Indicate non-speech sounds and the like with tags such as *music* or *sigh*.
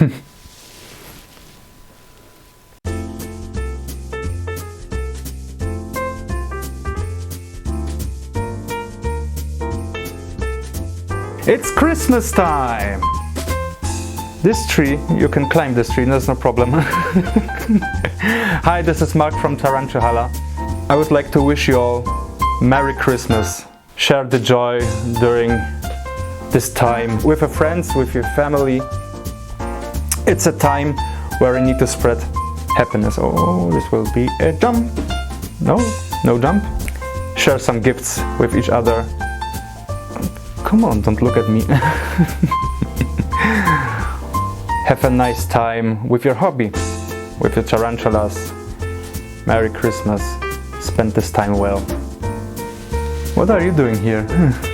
*laughs* It's Christmas time! This tree, you can climb this tree, there's no problem. *laughs* Hi, this is Mark from Tarantula. I would like to wish you all Merry Christmas. Share the joy during this time with your friends, with your family. It's a time where I need to spread happiness. Oh, this will be a jump. No, no jump. Share some gifts with each other. Come on, don't look at me. *laughs* Have a nice time with your hobby, with your tarantulas. Merry Christmas. Spend this time well. What are you doing here? *laughs*